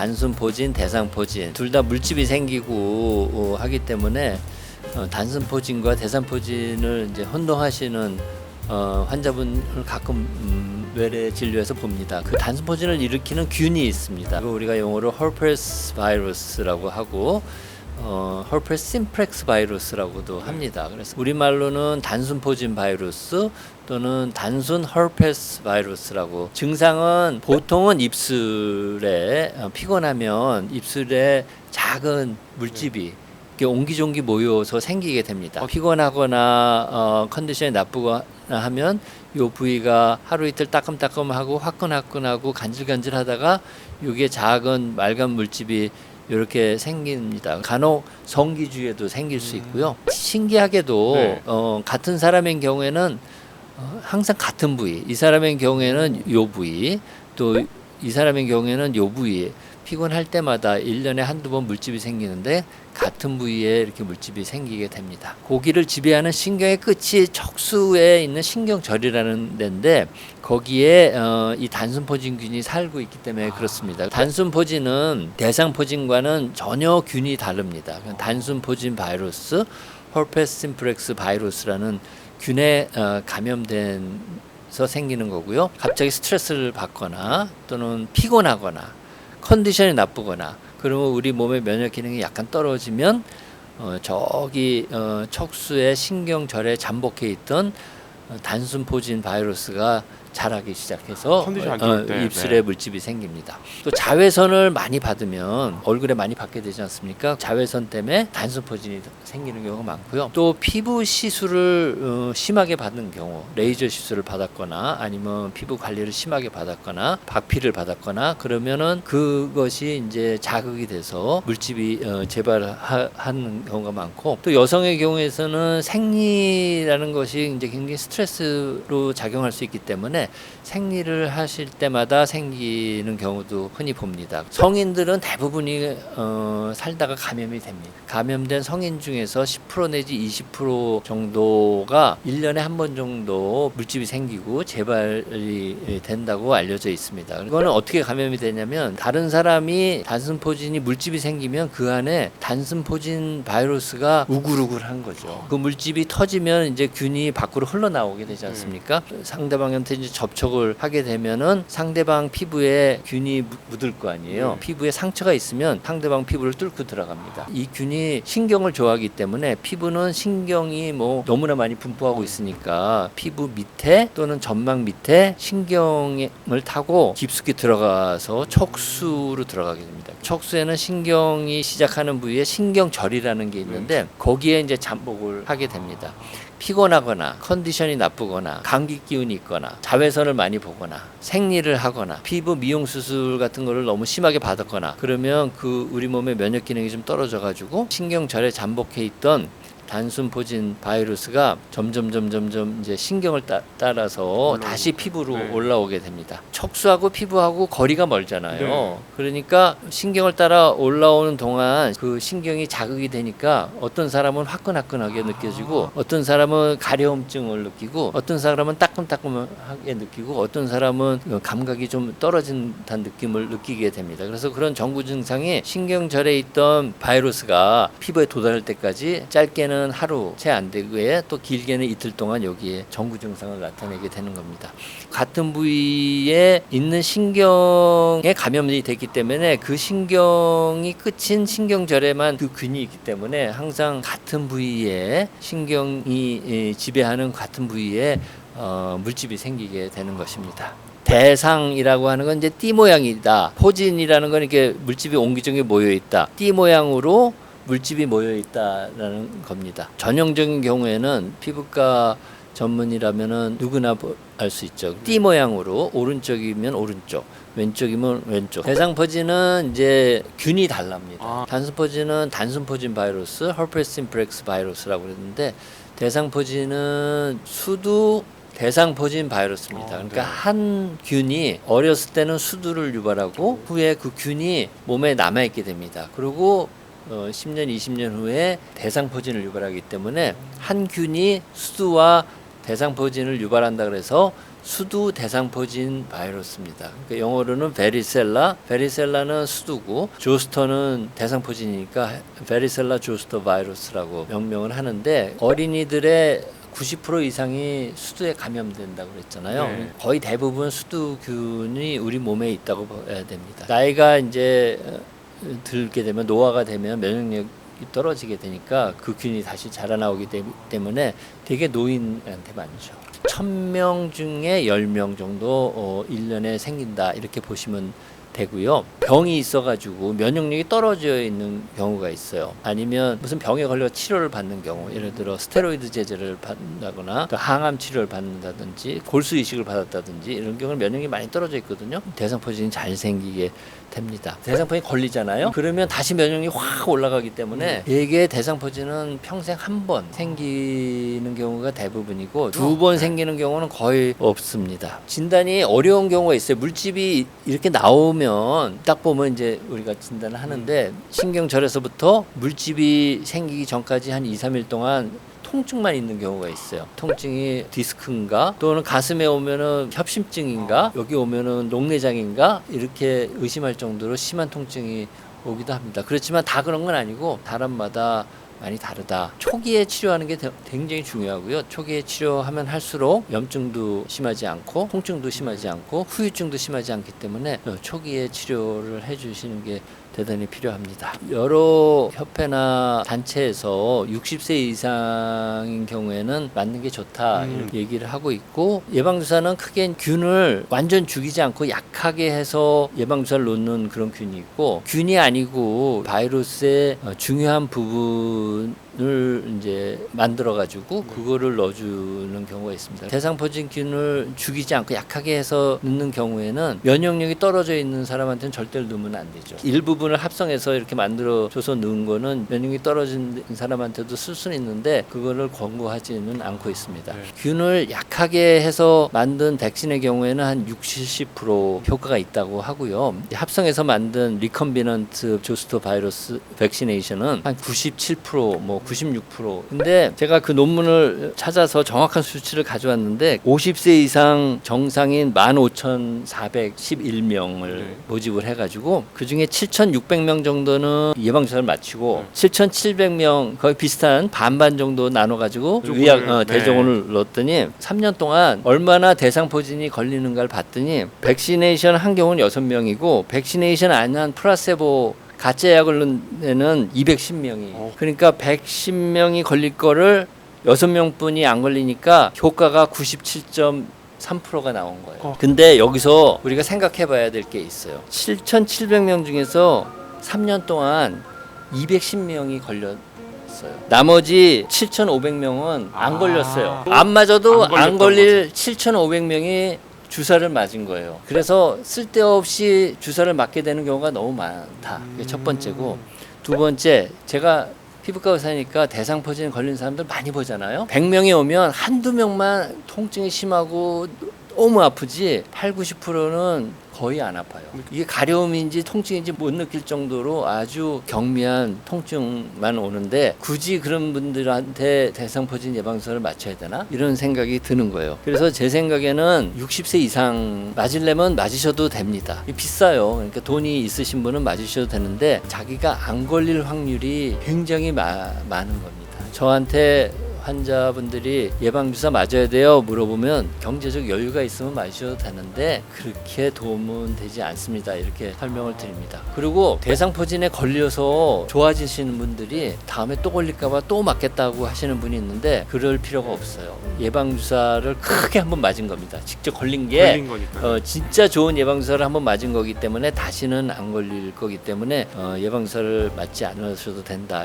단순 포진, 대상 포진 둘 다 물집이 생기고 어, 하기 때문에 어, 단순 포진과 대상 포진을 이제 혼동하시는 어, 환자분을 가끔 음, 외래 진료에서 봅니다. 그 단순 포진을 일으키는 균이 있습니다. 우리가 용어로 헐페스 바이러스라고 하고 어, 헐페스 심플렉스 바이러스라고도 합니다. 그래서 우리말로는 단순 포진 바이러스 또는 단순 헐페스 바이러스라고 증상은 보통은 입술에 어, 피곤하면 입술에 작은 물집이 이렇게 옹기종기 모여서 생기게 됩니다. 피곤하거나 어, 컨디션이 나쁘거나 하면 요 부위가 하루 이틀 따끔따끔하고 화끈화끈하고 간질간질하다가 요게 작은 맑은 물집이 이렇게 생깁니다. 간혹 성기주에도 생길 수 있고요. 신기하게도 네. 어, 같은 사람인 경우에는 어, 항상 같은 부위. 이 사람의 경우에는 요 부위, 또 이 사람의 경우에는 요 부위. 피곤할 때마다 일년에 한두 번 물집이 생기는데 같은 부위에 이렇게 물집이 생기게 됩니다. 고기를 지배하는 신경의 끝이 척수에 있는 신경절이라는 데인데 거기에 어, 이 단순포진균이 살고 있기 때문에 그렇습니다. 단순포진은 대상포진과는 전혀 균이 다릅니다. 단순포진 바이러스, 헐페스 심플렉스 바이러스라는 균에 어, 감염돼서 생기는 거고요. 갑자기 스트레스를 받거나 또는 피곤하거나 컨디션이 나쁘거나 그러면 우리 몸의 면역 기능이 약간 떨어지면 어, 저기 어, 척수의 신경절에 잠복해 있던 어, 단순 포진 바이러스가 자라기 시작해서 안 어, 좋을 때, 입술에 네. 물집이 생깁니다. 또 자외선을 많이 받으면 얼굴에 많이 받게 되지 않습니까? 자외선 때문에 단순 포진이 생기는 경우가 많고요. 또 피부 시술을 어, 심하게 받는 경우, 레이저 시술을 받았거나 아니면 피부 관리를 심하게 받았거나 박피를 받았거나 그러면은 그것이 이제 자극이 돼서 물집이 어, 재발하는 경우가 많고 또 여성의 경우에서는 생리라는 것이 이제 굉장히 스트레스로 작용할 수 있기 때문에 생리를 하실 때마다 생기는 경우도 흔히 봅니다. 성인들은 대부분이 어, 살다가 감염이 됩니다. 감염된 성인 중에서 10% 내지 20% 정도가 1년에 한 번 정도 물집이 생기고 재발이 된다고 알려져 있습니다. 이거는 어떻게 감염이 되냐면 다른 사람이 단순 포진이 물집이 생기면 그 안에 단순 포진 바이러스가 우글우글한 거죠. 그 물집이 터지면 이제 균이 밖으로 흘러나오게 되지 않습니까? 상대방한테 이제 접촉을 하게 되면은 상대방 피부에 균이 무- 묻을 거 아니에요. 피부에 상처가 있으면 상대방 피부를 뚫고 들어갑니다. 이 균이 신경을 좋아하기 때문에 피부는 신경이 뭐 너무나 많이 분포하고 있으니까 피부 밑에 또는 점막 밑에 신경을 타고 깊숙이 들어가서 척수로 들어가게 됩니다. 척수에는 신경이 시작하는 부위에 신경절이라는 게 있는데 거기에 이제 잠복을 하게 됩니다. 피곤하거나 컨디션이 나쁘거나 감기 기운이 있거나 자외선을 많이 보거나 생리를 하거나 피부 미용 수술 같은 거를 너무 심하게 받았거나 그러면 그 우리 몸의 면역 기능이 좀 떨어져 가지고 신경절에 잠복해 있던 단순 포진 바이러스가 점점 점점 점 이제 신경을 따, 따라서. 다시 피부로 네. 올라오게 됩니다. 척수하고 피부하고 거리가 멀잖아요. 네. 그러니까 신경을 따라 올라오는 동안 그 신경이 자극이 되니까 어떤 사람은 화끈화끈하게 느껴지고 어떤 사람은 가려움증을 느끼고 어떤 사람은 따끔따끔하게 느끼고 어떤 사람은 감각이 좀 떨어진다는 느낌을 느끼게 됩니다. 그래서 그런 전구 증상이 신경절에 있던 바이러스가 피부에 도달할 때까지 짧게는 하루 채 안 되고에 또 길게는 이틀 동안 여기에 전구 증상을 나타내게 되는 겁니다. 같은 부위에 있는 신경에 감염이 됐기 때문에 그 신경이 끝인 신경절에만 그 균이 있기 때문에 항상 같은 부위에 신경이 예, 지배하는 같은 부위에 어, 물집이 생기게 되는 것입니다. 대상이라고 하는 건 이제 띠 모양이다. 포진이라는 건 이렇게 물집이 옹기종기 모여 있다. 띠 모양으로 물집이 모여 있다라는 겁니다. 전형적인 경우에는 피부과 전문이라면은 누구나 알 수 있죠. 띠 모양으로 오른쪽이면 오른쪽, 왼쪽이면 왼쪽. 대상 퍼지는 이제 균이 달랍니다. 아. 단순 퍼지는 단순 퍼진 바이러스, 헐페스 심플렉스 바이러스라고 그랬는데 대상 퍼지는 수두 대상 퍼진 바이러스입니다. 어, 그러니까 네. 한 균이 어렸을 때는 수두를 유발하고 후에 그 균이 몸에 남아 있게 됩니다. 그리고 어, 10년, 20년 후에 대상 퍼진을 유발하기 때문에 한 균이 수두와 대상 퍼진을 유발한다 그래서 수두 대상포진 바이러스입니다. 그러니까 영어로는 베리셀라, 베리셀라는 수두고 조스터는 대상포진이니까 베리셀라 조스터 바이러스라고 명명을 하는데 어린이들의 90% 이상이 수두에 감염된다고 그랬잖아요. 네. 거의 대부분 수두균이 우리 몸에 있다고 봐야 됩니다. 나이가 이제 어, 들게 되면 노화가 되면 면역력이 떨어지게 되니까 그 균이 다시 자라나오기 때- 때문에 되게 노인한테 많죠. 1000명 중에 10명 정도 어, 1년에 생긴다 이렇게 보시면 되고요. 병이 있어가지고 면역력이 떨어져 있는 경우가 있어요. 아니면 무슨 병에 걸려 치료를 받는 경우, 예를 들어 스테로이드 제제를 받는다거나 또 항암 치료를 받는다든지 골수 이식을 받았다든지 이런 경우는 면역력이 많이 떨어져 있거든요. 대상포진이 잘 생기게 됩니다. 대상포진 걸리잖아요. 그러면 다시 면역력이 확 올라가기 때문에 대개 대상포진은 평생 한 번 생기는 경우가 대부분이고 두 번 생기는 경우는 거의 없습니다. 진단이 어려운 경우가 있어요. 물집이 이렇게 나오면 딱 보면 이제 우리가 진단을 하는데 신경절에서부터 물집이 생기기 전까지 한 2, 3일 동안 통증만 있는 경우가 있어요. 통증이 디스크인가 또는 가슴에 오면은 협심증인가 여기 오면은 녹내장인가 이렇게 의심할 정도로 심한 통증이 오기도 합니다. 그렇지만 다 그런 건 아니고 사람마다 많이 다르다. 초기에 치료하는 게 대- 굉장히 중요하고요. 초기에 치료하면 할수록 염증도 심하지 않고 통증도 심하지 않고 후유증도 심하지 않기 때문에 어, 초기에 치료를 해주시는 게 대단히 필요합니다. 여러 협회나 단체에서 60세 이상인 경우에는 맞는 게 좋다 음. 이렇게 얘기를 하고 있고 예방주사는 크게 균을 완전 죽이지 않고 약하게 해서 예방주사를 놓는 그런 균이 있고 균이 아니고 바이러스의 어, 중요한 부분 을 이제 만들어 가지고 그거를 넣어주는 경우가 있습니다. 대상포진균을 죽이지 않고 약하게 해서 넣는 경우에는 면역력이 떨어져 있는 사람한테는 절대로 넣으면 안 되죠. 일부분을 합성해서 이렇게 만들어 줘서 넣은 거는 면역력이 떨어진 사람한테도 쓸 수는 있는데 그거를 권고하지는 않고 있습니다. 네. 균을 약하게 해서 만든 백신의 경우에는 한 60, 70% 효과가 있다고 하고요. 합성해서 만든 리컨비넌트 조스토 바이러스 백시네이션은 한 97%, 뭐 96%. 근데 제가 그 논문을 찾아서 정확한 수치를 가져왔는데 50세 이상 정상인 15,411명을 네. 모집을 해가지고 그 중에 7,600명 정도는 예방주사를 마치고 7,700명 거의 비슷한 반반 정도 나눠가지고 의약 어, 네. 대종원을 넣었더니 3년 동안 얼마나 대상포진이 걸리는가를 봤더니 백시네이션 한 경우는 6명이고 백시네이션 안 한 플라세보 가짜 약을 애는 210명이 어. 그러니까 110명이 걸릴 거를 6명뿐이 안 걸리니까 효과가 97.3%가 나온 거예요. 어. 근데 여기서 우리가 생각해 봐야 될 게 있어요. 7,700명 중에서 3년 동안 210명이 걸렸어요. 나머지 7,500명은 안 아. 걸렸어요. 안 맞아도 안 안, 걸릴 7,500명이 주사를 맞은 거예요. 그래서 쓸데없이 주사를 맞게 되는 경우가 너무 많다. 그게 첫 번째고 두 번째 제가 피부과 의사니까 대상포진 걸린 사람들 많이 보잖아요. 100명이 오면 한두 명만 통증이 심하고 너무 아프지 8, 90%는 거의 안 아파요. 이게 가려움인지 통증인지 못 느낄 정도로 아주 경미한 통증만 오는데 굳이 그런 분들한테 대상포진 예방주사를 맞춰야 되나? 이런 생각이 드는 거예요. 그래서 제 생각에는 60세 이상 맞으려면 맞으셔도 됩니다. 비싸요. 그러니까 돈이 있으신 분은 맞으셔도 되는데 자기가 안 걸릴 확률이 굉장히 마- 많은 겁니다. 저한테 환자분들이 예방주사 맞아야 돼요 물어보면 경제적 여유가 있으면 맞으셔도 되는데 그렇게 도움은 되지 않습니다. 이렇게 설명을 드립니다. 그리고 대상포진에 걸려서 좋아지시는 분들이 다음에 또 걸릴까봐 또 맞겠다고 하시는 분이 있는데 그럴 필요가 없어요. 예방주사를 크게 한번 맞은 겁니다. 직접 걸린 게 걸린 거니까. 어, 진짜 좋은 예방주사를 한번 맞은 거기 때문에 다시는 안 걸릴 거기 때문에 어, 예방주사를 맞지 않으셔도 된다